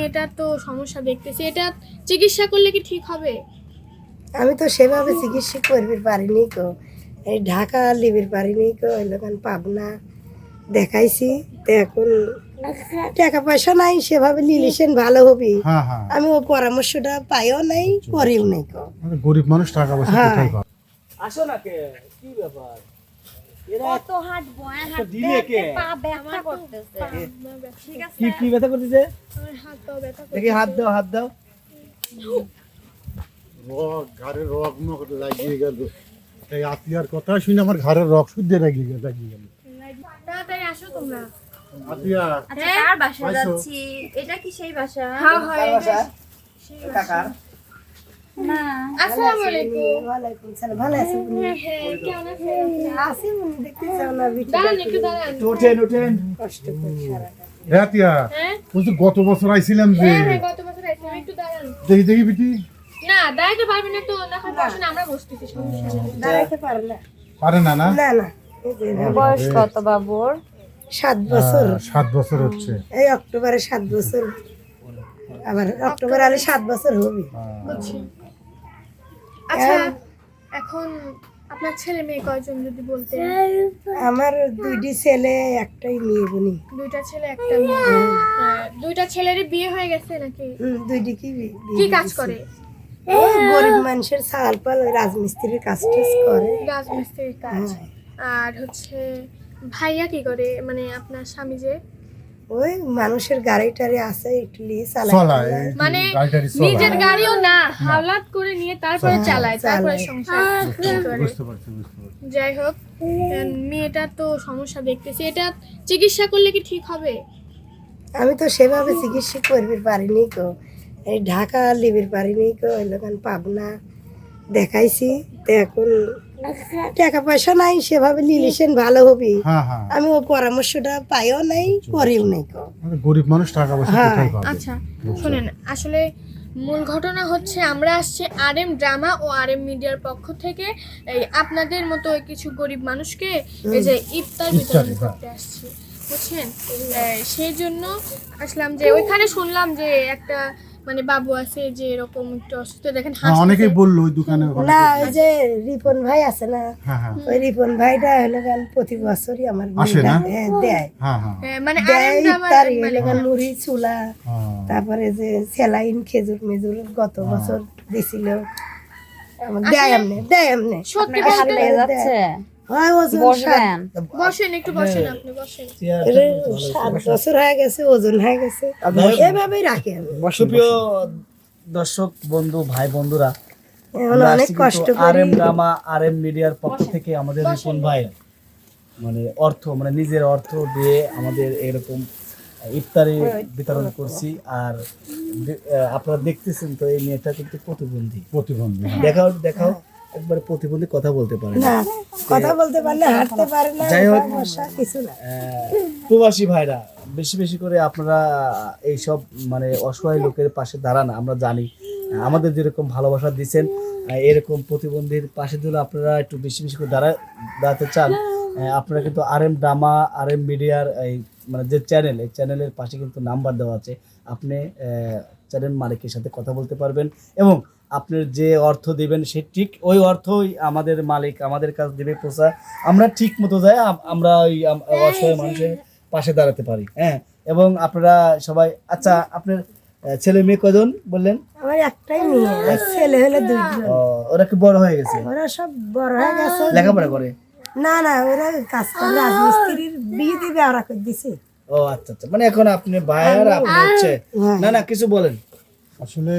মেয়েটার তো সমস্যা দেখতেছি। এটা চিকিৎসা করলে কি ঠিক হবে? আমি তো সেভাবে চিকিৎসা করবে পারিনি কো এই ঢাকা লিবির পারিনি কো ওই লোকান পাবনা। দেখাইছি তো এখন টাকা পয়সা নাই সেভাবে লিলিশেন ভালো হবি। হ্যাঁ হ্যাঁ। আমি ও পরামর্শটা পাইও নাই করিও নাই কো মানে গরিব মানুষ টাকা পয়সা হ্যাঁ। কোথায় পাবে আসো না কে? কি ব্যাপার? কত হ্যাঁ, একটা দিলে পা ব্যথা করতেছে। ঠিক আছে? কি কি ব্যথা করতেছে? আমার হাত পাও ব্যথা করে। দেখি হাত দাও হাত দাও। রক ঘাড়ের রক মক লাগিয়ে গেল। এই আতিয়ার কথা শুনে আমার ঘাড়ের রক শুদ্ধে লাগিয়ে গেল লাগিয়ে গেল। তাড়াতাড়ি আসো তোমরা। আতিয়া। আচ্ছা কার বাসা যাচ্ছি? এটা কি সেই বাসা? হ্যাঁ হয়। কাকার আসসালামু আলাইকুম ওয়ালাইকুম সালাম ভালো আছো হ্যাঁ কেমন আছেন? আছি উনি দেখতে চাও না বিটি দাঁড়ান একটু দাঁড়ান। ওঠেন ওঠেন। কষ্ট করে সারাটা হে হ্যাঁ? বলছি গত বছর আইছিলাম যে হ্যাঁ হ্যাঁ গত বছর আইছিলাম একটু দাঁড়ান। দেখি দেখি বিটি। না দাঁড়াইতে পারবেন না তো না। আমরা বসতেছি সমস্যা দাঁড়াইতে পারে না। পারে না না? না না এই যে এভাবে। বয়স কত বাবুর? সাত বছর। সাত বছর হচ্ছে। এই অক্টোবরে সাত বছর। আবার অক্টোবর আলে সাত বছর হবে। বুঝছি আচ্ছা এখন আপনার ছেলে মেয়ে কয়জন যদি বলতে আমার দুইটি ছেলে একটাই মেয়ে বোনি। দুইটা ছেলে একটা মেয়ে। দুইটা ছেলেরই বিয়ে হয়ে গেছে নাকি? দুইটি কি কি কাজ করে? গরিব মানুষের চাল পাল রাজমিস্ত্রির কাজ টাজ করে। রাজমিস্ত্রির কাজ। হ্যাঁ। আর হচ্ছে ভাইয়া কি করে? মানে আপনার স্বামী যে ওই মানুষের গাড়ি টাড়ি আছে একটু লিয়ে চালায়। মানে নিজের গাড়িও না হাওলাত করে নিয়ে তারপরে চালায় তারপরে। সংসার বুঝতে পারছি বুঝতে পারছি। যাই হোক আহ, মেয়েটার তো সমস্যা দেখতেছি। এটা চিকিৎসা করলে কি ঠিক হবে? আমি তো সেভাবে চিকিৎসা করবি পারিনি কো এই ঢাকা লিবির পারিনি কো ওই লোকান পাবনা। দেখাইছি তো এখন টাকা পয়সা নাই সেভাবে লিলিশেন ভালো হবি। হ্যাঁ হ্যাঁ। আমি ও পরামর্শটা পাইও নাই করিও নাই। মানে গরিব মানুষ টাকা পয়সা হ্যাঁ। কোথায় পাবে? আচ্ছা শুনেন আসলে মূল ঘটনা হচ্ছে আমরা আসছি আর এম ড্রামা ও আর এম মিডিয়ার পক্ষ থেকে। এই আপনাদের মতো কিছু গরিব মানুষকে এই যে ইফতার বিতরণ করতে আসছি। বুঝছেন? সেই জন্য আসলাম যে ওইখানে শুনলাম যে একটা মানে বাবু আছে যে এরকম একটু অসুস্থ দেখেন হ্যাঁ অনেকেই বলল ওই দোকানে না ওই যে রিপন ভাই আছে না? হ্যাঁ হ্যাঁ। ওই রিপন ভাইটা হলো গান প্রতি বছরই আমার আসে না? হ্যাঁ, দেয়। হ্যাঁ হ্যাঁ। হ্যাঁ, মানে মানে হলো গান মুড়ি চুলা। তারপরে যে সেলাইন খেজুর মেজুর গত বছর দিছিল। দেয় এমনি দেয় এমনি। সত্যি বলতে যাচ্ছে। বসবেন? বসেন একটু বসেন আপনি বসেন। সাত- বছর হয়ে গেছে ওজন হয়ে গেছে। এভাবেই রাখি আমি। সুপ্রিয় দর্শক বন্ধু ভাই বন্ধুরা অনেক কষ্ট আর এম আর এম মিডিয়ার পক্ষ থেকে আমাদের রিপন ভাই মানে অর্থ মানে নিজের অর্থ দিয়ে আমাদের এরকম ইফতারি বিতরণ করছি। আর আপনারা দেখতেছেন তো এই মেয়েটা কিন্তু প্রতিবন্ধী। প্রতিবন্ধী হ্যাঁ। দেখাও দেখাও। একবারে প্রতিবন্ধী কথা বলতে পারে না। কথা বলতে পারে না হাঁটতে পারে না যাই হোক। কিছু না। প্রবাসী ভাইরা বেশি বেশি করে আপনারা এই সব মানে অসহায় লোকের পাশে দাঁড়ান আমরা জানি। আমাদের যেরকম ভালোবাসা দিচ্ছেন এরকম প্রতিবন্ধীর পাশে দিলে আপনারা একটু বেশি বেশি করে দাঁড়া দাঁড়াতে চান। আপনারা কিন্তু R M drama R M মিডিয়ার এই মানে যে চ্যানেল এই চ্যানেলের পাশে কিন্তু নাম্বার দেওয়া আছে। আপনি চ্যানেল মালিকের সাথে কথা বলতে পারবেন এবং আপনার যে অর্থ দিবেন সে ঠিক ওই অর্থই আমাদের মালিক আমাদের কাছে দেবে পোষা আমরা ঠিক মতো যাই আমরা ওই অসহায় মানুষের পাশে দাঁড়াতে পারি হ্যাঁ? এবং আপনারা সবাই আচ্ছা আপনার ছেলে মেয়ে কজন বললেন? আমার একটাই মেয়ে ছেলে হলে দুইজন। ওরা কি বড় হয়ে গেছে? ওরা সব বড় হয়ে গেছে। লেখাপড়া করে? না না ওরা কাজ করে রাজমিস্ত্রির বিয়ে দিবে ওরা করে দিছে। ও আচ্ছা আচ্ছা মানে এখন আপনি ভাইয়ার আপনি হচ্ছে হ্যাঁ। না না কিছু বলেন। আসলে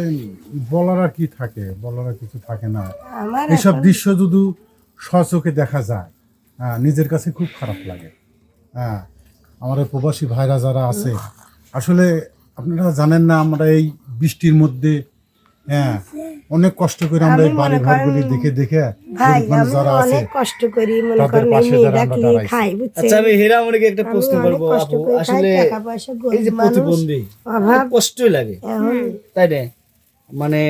বলার আর কি থাকে? বলার আর কিছু থাকে না। এইসব দৃশ্য যদি সচোখে দেখা যায় হ্যাঁ নিজের কাছে খুব খারাপ লাগে। হ্যাঁ আমাদের প্রবাসী ভাইরা যারা আছে আসলে আপনারা জানেন না আমরা এই বৃষ্টির মধ্যে হ্যাঁ অনেক কষ্ট করে আমরা এই বাড়ি ঘরগুলি দেখে দেখে ভাই অনেক কষ্ট করি মনে করেন কি খাই বুঝছে আচ্ছা আমি একটা প্রশ্ন করব আপু আসলে এই যে প্রতিবন্ধী অভাব কষ্টই লাগে। তাই না? মানে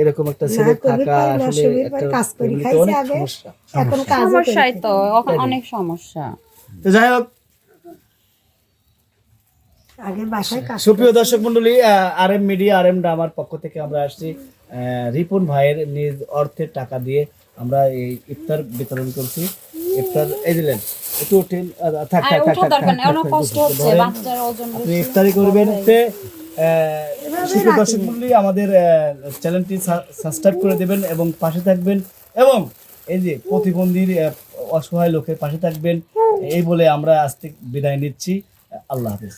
এরকম একটা ছেলে থাকা আসলে একটা কাজ করি, খাইছে আগে। এখন কাজ সমস্যাই তো অনেক সমস্যা। তো যাই হোক আগে বাসায় কাজ সুপ্রিয় দর্শক মন্ডলী R M media R M ড্রামার পক্ষ থেকে আমরা আসছি। রিপন ভাইয়ের নিজ অর্থের টাকা দিয়ে আমরা এই ইফতার বিতরণ করছি। ইফতার এই দিলেন একটু উঠেন থাক থাক থাক থাক, আপনি ইফতারি করবেন সুপ্রিয় দর্শক মন্ডলী আমাদের চ্যানেলটি সাবস্ক্রাইব করে দেবেন এবং পাশে থাকবেন এবং এই যে প্রতিবন্ধীর অসহায় লোকের পাশে থাকবেন এই বলে আমরা আজ থেকে বিদায় নিচ্ছি। আল্লাহ হাফিজ।